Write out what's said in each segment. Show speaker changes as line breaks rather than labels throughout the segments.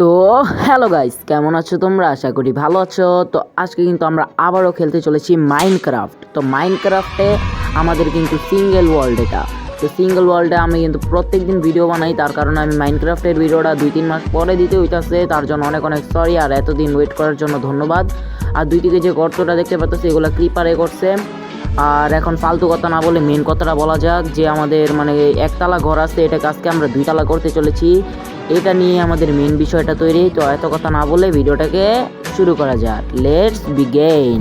তো hello guys, কেমন আছো তোমরা? আশা করি ভালো আছো। তো আজকে কিন্তু আমরা আবারও খেলতে চলেছি মাইনক্রাফট তো মাইনক্রাফটে আমাদের কিন্তু সিঙ্গেল ওয়ার্ল্ড এটা। তো সিঙ্গেল ওয়ার্ল্ডে আমি কিন্তু প্রত্যেক দিন ভিডিও বানাই, তার কারণে আমি মাইনক্রাফটের ভিডিওটা দুই তিন মাস পরে দিতে হইতাছে, তার জন্য অনেক অনেক সরি আর এতদিন ওয়েট করার জন্য ধন্যবাদ। আর দুই দিকে যে গর্তটা দেখতে পাচ্ছি, এগুলো ক্রিপারে করছে। আর এখন ফালতু কথা না বলে মেন কথাটা বলা যাক যে আমাদের মানে একতলা ঘর আছে এটা কাজকে আমরা দুইতলা করতে চলেছি। এটা নিয়ে আমাদের মেন বিষয়টা তৈরি। তো এত কথা না বলে ভিডিওটাকে শুরু করা যাক। লেটস বিগেইন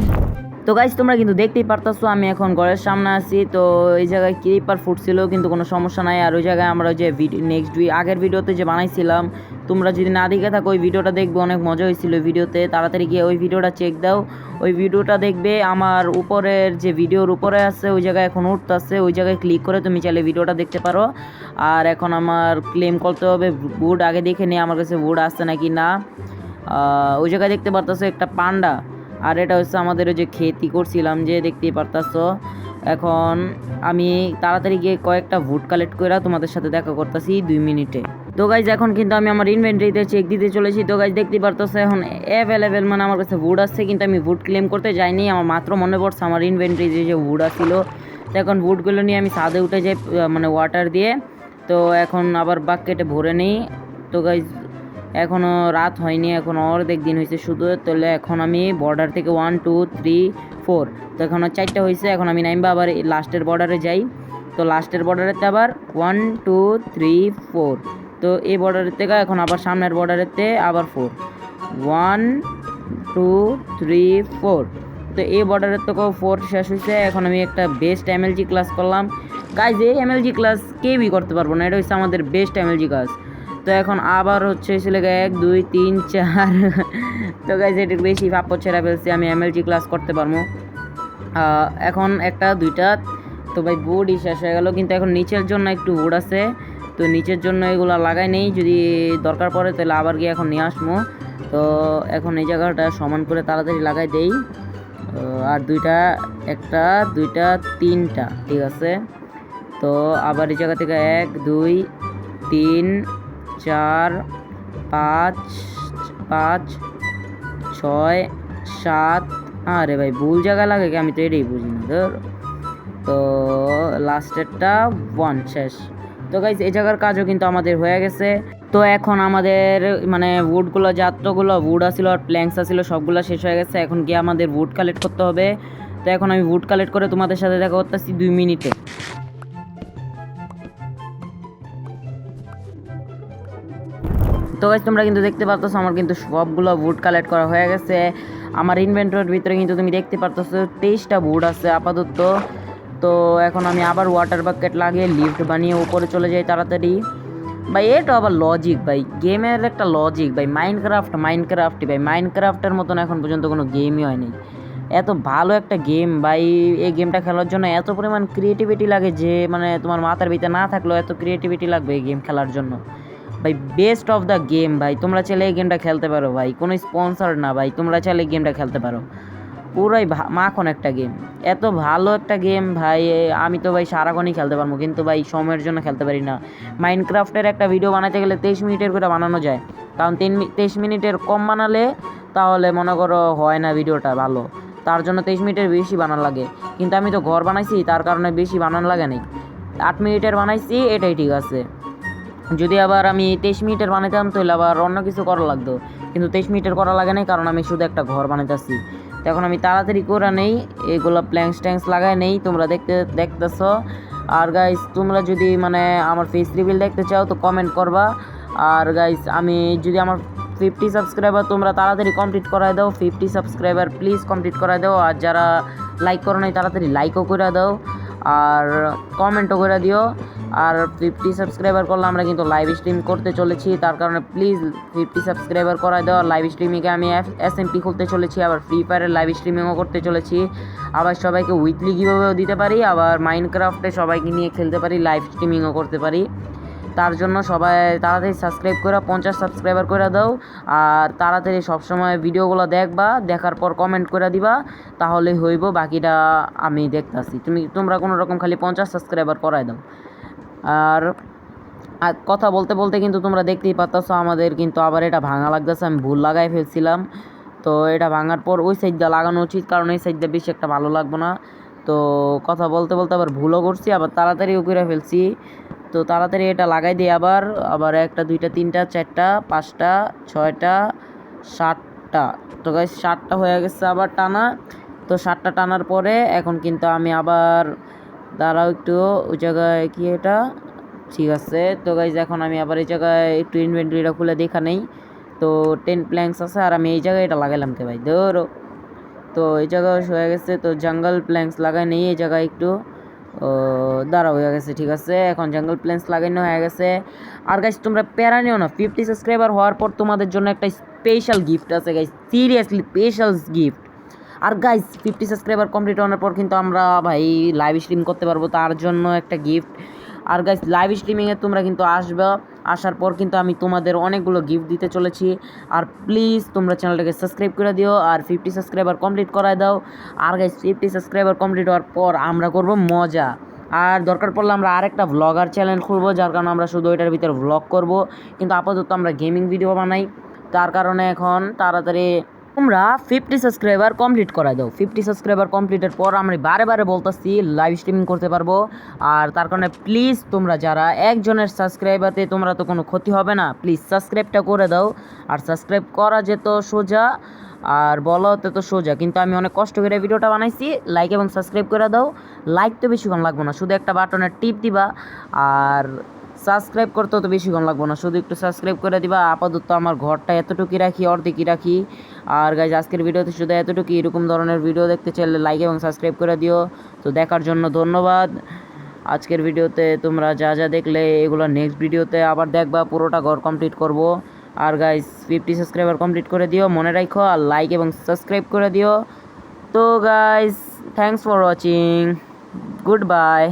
তো গাইজ তোমরা কিন্তু দেখতেই পারতাছো, আমি এখন ঘরের সামনে আছি। তো এই জায়গায় ক্রিপার ফুটছিল কিন্তু কোনো সমস্যা নাই। আর ওই জায়গায় আমরা যে নেক্সট আগের ভিডিওতে যে বানাইছিলাম, তোমরা যদি না দেখে থাকো, ওই ভিডিওটা দেখবে, অনেক মজা হয়েছিল ওই ভিডিওতে তাড়াতাড়ি গিয়ে ওই ভিডিওটা চেক দাও। ওই ভিডিওটা দেখবে, আমার উপরের যে ভিডিওর উপরে আছে, ওই জায়গায় এখন উঠতেছে। ওই জায়গায় ক্লিক করে তুমি চাইলে ভিডিওটা দেখতে পারো। আর এখন আমার ক্লেম করতে হবে বুট আগে দেখে নিয়ে আমার কাছে বুট আসছে নাকি না। ওই জায়গায় দেখতে পারতাছো একটা পান্ডা। আর এটা হচ্ছে আমাদের ওই যে খেতি করছিলাম যে দেখতেই পারতাছো। এখন আমি তাড়াতাড়ি গিয়ে কয়েকটা ভোট কালেক্ট করে তোমাদের সাথে দেখা করতেছি দুই মিনিটে। তো গাইজ এখন কিন্তু আমি আমার ইনভেন্টরিতে চেক দিতে চলেছি। তো গাইজ দেখতে পারতেছো এখন অ্যাভেলেবেল মানে আমার কাছে ভুড আসছে কিন্তু আমি ভুড ক্লেম করতে যাইনি। আমার মাত্র মনে পড়ছে আমার ইনভেন্টরি যে ভুড আসছিল তো এখন ভুটগুলো নিয়ে আমি ছাদে উঠে যাই মানে ওয়াটার দিয়ে। তো এখন আবার বাক্কেটে ভরে নেই। তো গাইজ এখনও রাত হয়নি, এখন অর্ধেক দিন হয়েছে শুধু, তাহলে এখন আমি বর্ডার থেকে ওয়ান টু থ্রি ফোর তো এখন আর চারটে হয়েছে, এখন আমি নাইমবা আবার লাস্টের বর্ডারে যাই। তো লাস্টের বর্ডারেতে আবার ওয়ান টু থ্রি ফোর তো এই বর্ডারের থেকে এখন আবার সামনের বর্ডারেতে আবার four one two three four তো এই বর্ডারের থেকেও ফোর শেষ হয়েছে, এখন আমি একটা বেস্ট এমএলজি ক্লাস করলাম। গাইজ এই এমএলজি ক্লাস কেউই করতে পারব না, এটা হচ্ছে আমাদের বেস্ট এমএলজি ক্লাস তো এখন আবার হচ্ছে ছিল এক, দুই, তিন, চার। তো গাইজ এটা বেশি ভাব ছেড়া ফেলছি, আমি এমএলজি ক্লাস করতে পারব। এখন একটা, দুইটা। তো ভাই বোর্ডই শেষ হয়ে গেল, কিন্তু এখন নিচের জন্য একটু বোর্ড আছে। তো নিচের জন্য এগুলো লাগাই নেই, যদি দরকার পড়ে তাহলে আবার গিয়ে এখন নিয়ে আসব। তো এখন এই জায়গাটা সমান করে তাড়াতাড়ি লাগাই দেই। আর দুইটা, একটা, দুইটা, তিনটা, ঠিক আছে? তো আবার এই জায়গা থেকে এক, দুই, তিন চার, পাঁচ পাঁচ, ছয়, সাত। আরে ভাই, ভুল জায়গা লাগে কি? আমি তো এটাই বুঝি না, ধর। তো লাস্টেরটা ওয়ান শেষ। তো গাইজ এই জায়গার কাজও কিন্তু আমাদের হয়ে গেছে। তো এখন আমাদের মানে উডগুলো যাত্রগুলো উড আসছিল আর প্ল্যাঙ্কস আসছিল সবগুলো শেষ হয়ে গেছে। এখন গিয়ে আমাদের উড কালেক্ট করতে হবে। তো এখন আমি উড কালেক্ট করে তোমাদের সাথে দেখা করতেছি দুই মিনিটে। তো গাইজ তোমরা কিন্তু দেখতে পারতেছো, আমার কিন্তু সবগুলো বুট কালেক্ট করা হয়ে গেছে। আমার ইনভেন্টরির ভিতরে কিন্তু তুমি দেখতে পারতেছো, তেইশটা বুট আছে আপাতত। তো এখন আমি আবার ওয়াটার বাকেট লাগিয়ে লিফট বানিয়ে উপরে চলে যাই তাড়াতাড়ি। ভাই, এটা আবার লজিক ভাই। গেমের একটা লজিক ভাই। মাইনক্রাফট মাইনক্রাফটই ভাই। মাইনক্রাফটের মতন এখন পর্যন্ত কোনো গেমই হয়নি। এত ভালো একটা গেম ভাই। এই গেমটা খেলার জন্য এত পরিমাণ ক্রিয়েটিভিটি লাগে যে মানে তোমার মাথার ভিতরে না থাকলেও এত ক্রিয়েটিভিটি লাগবে এই গেম খেলার জন্য। ভাই বেস্ট অফ দ্য গেম ভাই। তোমরা চাইলে এই গেমটা খেলতে পারো, ভাই। কোনো স্পন্সর না, ভাই। তোমরা চাইলে এই গেমটা খেলতে পারো। পুরাই মাখন একটা গেম এত ভালো একটা গেম ভাই। আমি তো, ভাই, সারাক্ষণই খেলতে পারব। কিন্তু, ভাই, সময়ের জন্য খেলতে পারি না। মাইনক্রাফটের একটা ভিডিও বানাতে গেলে তেইশ মিনিটের করে বানানো যায়। কারণ তিন তেইশ মিনিটের কম বানালে তাহলে মনে করো হয় না ভিডিওটা ভালো। তার জন্য তেইশ মিনিটের বেশি বানান লাগে। কিন্তু আমি তো ঘর বানাইছি, তার কারণে বেশি বানানো লাগে নাই। আট মিনিটের বানাইছি, এটাই ঠিক আছে। যদি আবার আমি তেইশ মিনিটের বানাইতাম তাহলে আবার অন্য কিছু করা লাগতো। কিন্তু তেইশ মিনিটের করা লাগে নাই, কারণ আমি শুধু একটা ঘর বানাইতেছি তো এখন আমি তাড়াতাড়ি করে নেই, এগুলো প্ল্যাঙ্কস ট্যাঙ্কস লাগাই নেই, তোমরা দেখতে, দেখতেছ। আর গাইস তোমরা যদি মানে আমার ফেস রিভিল দেখতে চাও, তো কমেন্ট করবা। আর গাইস আমি যদি আমার ফিফটি সাবস্ক্রাইবার তোমরা তাড়াতাড়ি কমপ্লিট করাই দাও ফিফটি সাবস্ক্রাইবার প্লিজ কমপ্লিট করাই দাও। আর যারা লাইক করো নাই, তাড়াতাড়ি লাইকও করে দাও। আর কমেন্টও করে দিও। আর ফিফটি সাবস্ক্রাইবার করলে আমরা কিন্তু লাইভ স্ট্রিম করতে চলেছি। তার কারণে প্লিজ ফিফটি সাবস্ক্রাইবার করাই দেওয়া লাইভ স্ট্রিমিংয়ে আমি এস এম পি খুলতে চলেছি, আবার ফ্রি ফায়ারের লাইভ স্ট্রিমিংও করতে চলেছি। আবার সবাইকে উইকলি কীভাবেও দিতে পারি, আবার মাইনক্রাফটে সবাইকে নিয়ে খেলতে পারি লাইভ স্ট্রিমিংও করতে পারি। তার জন্য সবাই তাড়াতাড়ি সাবস্ক্রাইব করে, পঞ্চাশ সাবস্ক্রাইবার করে দাও। আর তাড়াতাড়ি সবসময় ভিডিওগুলো দেখবা, দেখার পর কমেন্ট করে দিবা, তাহলে হইব, বাকিটা আমি দেখতাছি। তুমি, তোমরা কোনো রকম খালি পঞ্চাশ সাবস্ক্রাইবার করাই দাও। আর কথা বলতে বলতে কিন্তু তোমরা দেখতেই পাচ্ছ আমাদের কিন্তু আবার এটা ভাঙা লাগতেছে, আমি ভুল লাগাই ফেলছিলাম। তো এটা ভাঙার পর ওই সাইডটা লাগানো উচিত, কারণ এই সাইডটা বেশি একটা ভালো লাগবে না। তো কথা বলতে বলতে আবার ভুলও করছি, আবার তাড়াতাড়িও করে ফেলছি। তো তাড়াতাড়ি এটা লাগাই দিই আবার আবার একটা, দুইটা, তিনটা, চারটা, পাঁচটা, ছয়টা, সাতটা। তো গাইস সাতটা হয়ে গেছে আবার টানা। তো সাতটা টানার পরে এখন কিন্তু আমি আবার দাঁড়াও একটু ওই জায়গায় কি এটা? ঠিক আছে, তো গাইজ এখন আমি আবার এই জায়গায় একটু ইনভেন্টরিটা খুলে দেখা নেই। তো টেন প্ল্যাঙ্কস আছে আর আমি এই জায়গায় এটা লাগাইলাম কে ভাই? ধরো। তো এই জায়গায় হয়ে গেছে, তো জঙ্গল প্ল্যাঙ্কস লাগাই নেই, এই জায়গায় একটু। দাঁড়া হয়ে গেছে, ঠিক আছে, এখন জঙ্গল প্ল্যান্স লাগানো হয়ে গেছে। আর গাইজ তোমরা প্যারা নিও না ফিফটি সাবস্ক্রাইবার হওয়ার পর তোমাদের জন্য একটা স্পেশাল গিফট আছে গাইজ সিরিয়াসলি স্পেশাল গিফট আর গাইজ ফিফটি সাবস্ক্রাইবার কমপ্লিট হওয়ার পর কিন্তু আমরা ভাই লাইভ স্ট্রিম করতে পারব, তার জন্য একটা গিফট আর গাইজ লাইভ স্ট্রিমিংয়ে তোমরা কিন্তু আসবে, আসার পর কিন্তু আমি তোমাদের অনেকগুলো গিফট দিতে চলেছি। আর প্লিজ তোমরা চ্যানেলটাকে সাবস্ক্রাইব করে দিও, আর ফিফটি সাবস্ক্রাইবার কমপ্লিট করায় দাও। আর গাইজ ফিফটি সাবস্ক্রাইবার কমপ্লিট হওয়ার পর আমরা করব মজা। আর দরকার পড়লে আমরা আরেকটা ভ্লগার চ্যানেল খুলবো, যার কারণে আমরা শুধু ওইটার ভিতরে ভ্লগ করব। কিন্তু আপাতত আমরা গেমিং ভিডিও বানাই। তার কারণে এখন তাড়াতাড়ি তোমরা ফিফটি সাবস্ক্রাইবার কমপ্লিট করাই দাও। ফিফটি সাবস্ক্রাইবার কমপ্লিটের পর আমি বারে বারে বলতেছি লাইভ স্ট্রিমিং করতে পারব। আর তার কারণে প্লিজ তোমরা যারা একজনের সাবস্ক্রাইবারতে তোমরা তো কোনো ক্ষতি হবে না প্লিজ সাবস্ক্রাইবটা করে দাও। আর সাবস্ক্রাইব করা যেত সোজা, আর বলা হতে তো সোজা। কিন্তু আমি অনেক কষ্ট করে ভিডিওটা বানাইছি লাইক এবং সাবস্ক্রাইব করে দাও। লাইক তো বেশিক্ষণ লাগবে না, শুধু একটা বাটনের টিপ দিবা। আর সাবস্ক্রাইব করতেও তো বেশিক্ষণ লাগবো না। শুধু একটু সাবস্ক্রাইব করে দিবা। আপাতত আমার ঘরটা এতটুকুই রাখি, অর্ধেকই রাখি। আর গাইজ আজকের ভিডিওতে শুধু এতটুকু এরকম ধরনের ভিডিও দেখতে চাইলে লাইক এবং সাবস্ক্রাইব করে দিও। তো দেখার জন্য ধন্যবাদ। আজকের ভিডিওতে তোমরা যা যা দেখলে, এগুলো নেক্সট ভিডিওতে আবার দেখবা। পুরোটা ঘর কমপ্লিট করব। আর গাইজ ফিফটি সাবস্ক্রাইবার কমপ্লিট করে দিও। মনে রাখো আর লাইক এবং সাবস্ক্রাইব করে দিও। তো guys thanks for watching goodbye